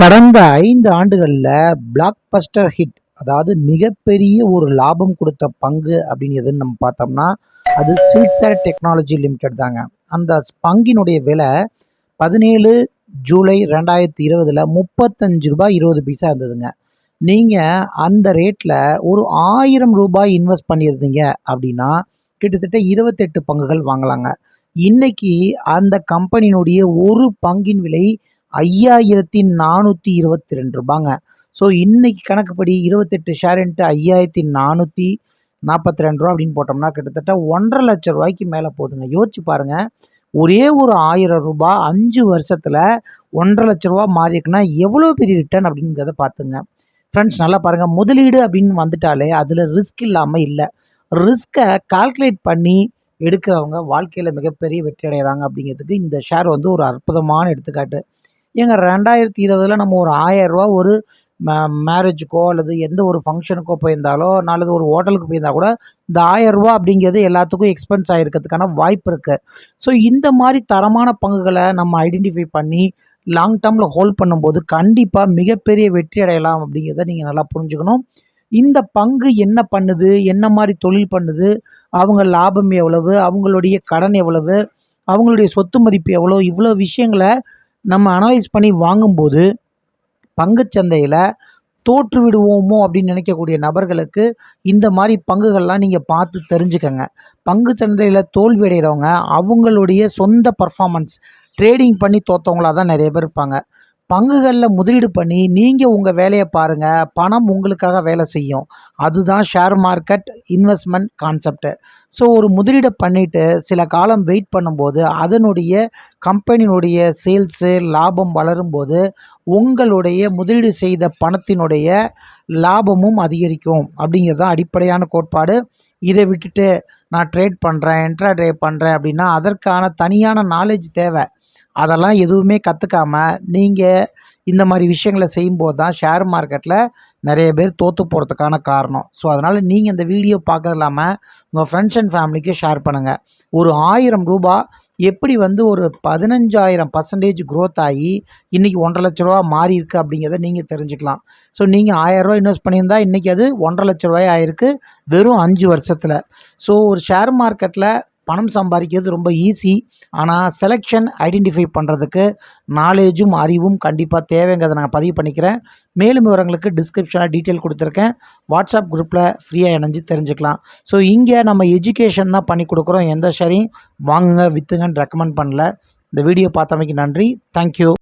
கடந்த ஐந்து ஆண்டுகளில் பிளாக் பஸ்டர் ஹிட் அதாவது மிகப்பெரிய ஒரு லாபம் கொடுத்த பங்கு அப்படின்னு எதுன்னு நம்ம பார்த்தோம்னா அது சில்சர் டெக்னாலஜி லிமிடெட் தாங்க. அந்த பங்கினுடைய விலை பதினேழு ஜூலை ரெண்டாயிரத்தி இருபதில் முப்பத்தஞ்சு ரூபாய் இருபது பைசா இருந்ததுங்க. நீங்கள் அந்த ரேட்டில் ஒரு ஆயிரம் ரூபாய் இன்வெஸ்ட் பண்ணியிருந்தீங்க அப்படின்னா கிட்டத்தட்ட இருபத்தெட்டு பங்குகள் வாங்கலாங்க. இன்னைக்கு அந்த கம்பெனியினுடைய ஒரு பங்கின் விலை ஐயாயிரத்தி நானூற்றி இருபத்தி ரெண்டு ரூபாங்க. ஸோ இன்னைக்கு கணக்குப்படி இருபத்தெட்டு ஷேருன்ட்டு ஐயாயிரத்தி நானூற்றி நாற்பத்தி ரெண்டு ரூபா அப்படின்னு போட்டோம்னா கிட்டத்தட்ட ஒன்றரை லட்சம் ரூபாய்க்கு மேலே போகுதுங்க யோசிச்சு பாருங்கள் ஒரே ஒரு ஆயிரம் ரூபாய் அஞ்சு வருஷத்தில் ஒன்றரை லட்ச ரூபா மாறிக்குன்னா எவ்வளோ பெரிய ரிட்டர்ன் அப்படிங்கிறத பார்த்துங்க. ஃப்ரெண்ட்ஸ் நல்லா பாருங்கள் முதலீடு அப்படின்னு வந்துட்டாலே அதில் ரிஸ்க் இல்லாமல் இல்லை. ரிஸ்க்கை கால்குலேட் பண்ணி எடுக்கிறவங்க வாழ்க்கையில் மிகப்பெரிய வெற்றி அடைகிறாங்க அப்படிங்கிறதுக்கு இந்த ஷேர் வந்து ஒரு அற்புதமான எடுத்துக்காட்டு. ஏங்க ரெண்டாயிரத்தி இருபதில் நம்ம ஒரு ஆயரூவா ஒரு மே மேரேஜுக்கோ அல்லது எந்த ஒரு ஃபங்க்ஷனுக்கோ போயிருந்தாலோ அல்லது ஒரு ஹோட்டலுக்கு போயிருந்தா கூட இந்த ஆயரூவா அப்படிங்கிறது எல்லாத்துக்கும் எக்ஸ்பென்ஸ் ஆகிருக்கிறதுக்கான வாய்ப்பு இருக்குது ஸோ இந்த மாதிரி தரமான பங்குகளை நம்ம ஐடென்டிஃபை பண்ணி லாங் டேர்மில் ஹோல்ட் பண்ணும்போது கண்டிப்பாக மிகப்பெரிய வெற்றி அடையலாம் அப்படிங்கிறத நீங்கள் நல்லா புரிஞ்சுக்கணும். இந்த பங்கு என்ன பண்ணுது என்ன மாதிரி தொழில் பண்ணுது அவங்க லாபம் எவ்வளவு அவங்களுடைய கடன் எவ்வளவு அவங்களுடைய சொத்து மதிப்பு எவ்வளோ இவ்வளோ விஷயங்களை நம்ம அனலைஸ் பண்ணி வாங்கும்போது பங்குச்சந்தையில் தோற்று விடுவோமோ அப்படின்னு நினைக்கக்கூடிய நபர்களுக்கு இந்த மாதிரி பங்குகள்லாம் நீங்கள் பார்த்து தெரிஞ்சுக்கங்க. பங்கு சந்தையில் தோல்வி அடைகிறவங்க அவங்களுடைய சொந்த பர்ஃபாமன்ஸ் ட்ரேடிங் பண்ணி தோற்றவங்களாக தான் நிறைய பேர் இருப்பாங்க. பங்குகளில் முதலீடு பண்ணி நீங்கள் உங்கள் வேலையை பாருங்கள் பணம் உங்களுக்காக வேலை செய்யும். அதுதான் share market investment concept so ஒரு முதலீடை பண்ணிவிட்டு சில காலம் வெயிட் பண்ணும்போது அதனுடைய கம்பெனியினுடைய சேல்ஸு லாபம் வளரும்போது உங்களுடைய முதலீடு செய்த பணத்தினுடைய லாபமும் அதிகரிக்கும். அப்படிங்கிறது தான் அடிப்படையான கோட்பாடு. இதை விட்டுட்டு நான் ட்ரேட் பண்ணுறேன் என்ட்ரா ட்ரேட் பண்ணுறேன் அப்படின்னா அதற்கான தனியான நாலேஜ் தேவை. அதெல்லாம் எதுவுமே கற்றுக்காம நீங்கள் இந்த மாதிரி விஷயங்களை செய்யும்போது தான் ஷேர் மார்க்கெட்டில் நிறைய பேர் தோற்று போகிறதுக்கான காரணம். ஸோ அதனால் நீங்கள் இந்த வீடியோ பார்க்கறது இல்லாமல் உங்கள் ஃப்ரெண்ட்ஸ் அண்ட் ஃபேமிலிக்கு ஷேர் பண்ணுங்கள் ஒரு ஆயிரம் ரூபா எப்படி வந்து ஒரு பதினஞ்சாயிரம் பர்சன்டேஜ் க்ரோத் ஆகி இன்றைக்கி ஒன்றரை லட்ச ரூபா மாறி இருக்குது அப்படிங்கிறத நீங்கள் தெரிஞ்சுக்கலாம். ஸோ நீங்கள் ஆயிரரூவா இன்வெஸ்ட் பண்ணியிருந்தா இன்றைக்கி அது ஒன்றரை லட்ச ரூபாய் ஆயிருக்கு வெறும் அஞ்சு வருஷத்தில். ஸோ ஒரு ஷேர் மார்க்கெட்டில் பணம் சம்பாதிக்கிறது ரொம்ப ஈஸி ஆனால் செலெக்ஷன் ஐடென்டிஃபை பண்ணுறதுக்கு நாலேஜும் அறிவும் கண்டிப்பாக தேவைங்கிறத நான் பதிவு பண்ணிக்கிறேன். மேலும் விவரங்களுக்கு டிஸ்கிரிப்ஷனில் டீட்டெயில் கொடுத்துருக்கேன். வாட்ஸ்அப் குரூப்பில் ஃப்ரீயாக இணைஞ்சு தெரிஞ்சுக்கலாம். ஸோ இங்கே நம்ம எஜுகேஷன் தான் பண்ணி கொடுக்குறோம். எந்த ஷேரையும் வாங்குங்க விற்றுங்கன்னு ரெக்கமெண்ட் பண்ணல. இந்த வீடியோ பார்த்தமைக்கு நன்றி. தேங்க்யூ